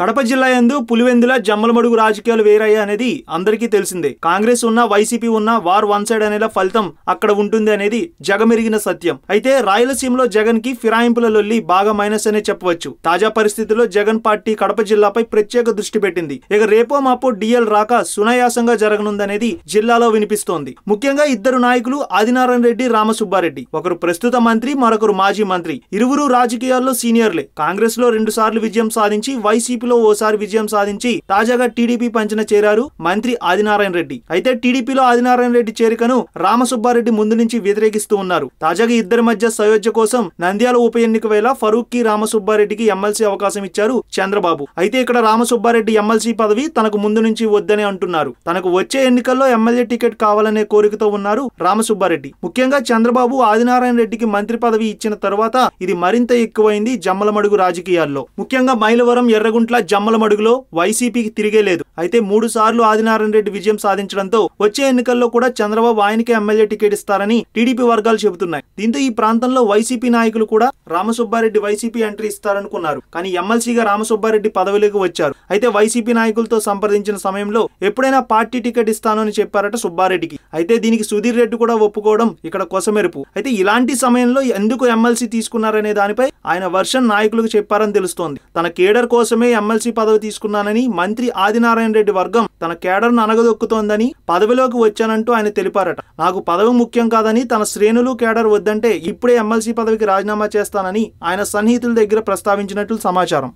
కడప జిల్లా యందు పులివెందుల జమ్మలమడుగు రాజకీయాలు వేరయ్యా అనేది అందరికీ తెలిసిందే. కాంగ్రెస్ ఉన్నా వైసీపీ ఉన్నా వార్ వన్ సైడ్ అనేలా ఫలితం అక్కడ ఉంటుంది అనేది జగమెరిగిన సత్యం. అయితే రాయలసీమలో జగన్కి ఫిరాయింపుల లొల్లి బాగా మైనస్ అనే చెప్పవచ్చు. తాజా పరిస్థితుల్లో జగన్ పార్టీ కడప జిల్లాపై ప్రత్యేక దృష్టి పెట్టింది. ఇక రేపో మాపో డిఎల్ రాక సునాయాసంగా జరగనుందనేది జిల్లాలో వినిపిస్తోంది. ముఖ్యంగా ఇద్దరు నాయకులు ఆదినారాయణ రెడ్డి రామసుబ్బారెడ్డి. ఒకరు ప్రస్తుత మంత్రి మరొకరు మాజీ మంత్రి. ఇరువురు రాజకీయాల్లో సీనియర్లే. కాంగ్రెస్లో రెండు సార్లు విజయం సాధించి వైసీపీ వైసీపీలో ఓసారి విజయం సాధించి తాజాగా టీడీపీ పంచన చేరారు మంత్రి ఆదినారాయణ రెడ్డి. అయితే టీడీపీలో ఆదినారాయణ రెడ్డి చేరికను రామసుబ్బారెడ్డి ముందు నుంచి వ్యతిరేకిస్తూ ఉన్నారు. తాజాగా ఇద్దరి మధ్య సయోధ్య కోసం నంద్యాల ఉప ఎన్నిక వేళ ఫరూక్కి రామసుబ్బారెడ్డికి ఎమ్మెల్సీ అవకాశం ఇచ్చారు చంద్రబాబు. అయితే ఇక్కడ రామసుబ్బారెడ్డి ఎమ్మెల్సీ పదవి తనకు ముందు నుంచి వద్దని అంటున్నారు. తనకు వచ్చే ఎన్నికల్లో ఎమ్మెల్యే టికెట్ కావాలనే కోరికతో ఉన్నారు రామసుబ్బారెడ్డి. ముఖ్యంగా చంద్రబాబు ఆదినారాయణ రెడ్డికి మంత్రి పదవి ఇచ్చిన తర్వాత ఇది మరింత ఎక్కువైంది జమ్మలమడుగు రాజకీయాల్లో. ముఖ్యంగా మైలవరం ఎర్రగుంట్ల జమ్మలమడుగులో వైసీపీకి తిరిగే లేదు. అయితే మూడు సార్లు ఆదినారాయణ రెడ్డి విజయం సాధించడంతో వచ్చే ఎన్నికల్లో కూడా చంద్రబాబు ఆయనకే ఎమ్మెల్యే టికెట్ ఇస్తారని టీడీపీ వర్గాలు చెబుతున్నాయి. దీంతో ఈ ప్రాంతంలో వైసీపీ నాయకులు కూడా రామసుబ్బారెడ్డి వైసీపీ ఎంట్రీ ఇస్తారనుకున్నారు. కానీ ఎమ్మెల్సీగా రామసుబ్బారెడ్డి పదవిలోకి వచ్చారు. అయితే వైసీపీ నాయకులతో సంప్రదించిన సమయంలో ఎప్పుడైనా పార్టీ టికెట్ ఇస్తాను అని చెప్పారట సుబ్బారెడ్డికి. అయితే దీనికి సుధీర్ రెడ్డి కూడా ఒప్పుకోవడం ఇక్కడ కొసమెరుపు. అయితే ఇలాంటి సమయంలో ఎందుకు ఎమ్మెల్సీ తీసుకున్నారనే దానిపై ఆయన వర్షన్ నాయకులకు చెప్పారని తెలుస్తోంది. తన కేడర్ కోసమే ఎమ్మెల్సీ పదవి తీసుకున్నానని మంత్రి ఆదినారాయణ రెడ్డి వర్గం తన కేడర్ను అనగదొక్కుతోందని పదవిలోకి వచ్చానంటూ ఆయన తెలిపారట. నాకు పదవి ముఖ్యం కాదని తన శ్రేణులు కేడర్ వద్దంటే ఇప్పుడే ఎమ్మెల్సీ పదవికి రాజీనామా చేస్తానని ఆయన సన్నిహితుల దగ్గర ప్రస్తావించినట్లు సమాచారం.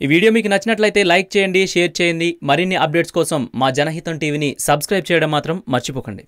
ఈ వీడియో మీకు నచ్చినట్లయితే లైక్ చేయండి షేర్ చేయండి. మరిన్ని అప్డేట్స్ కోసం మా జనహితం టీవీని సబ్స్క్రైబ్ చేయడం మాత్రం మర్చిపోకండి.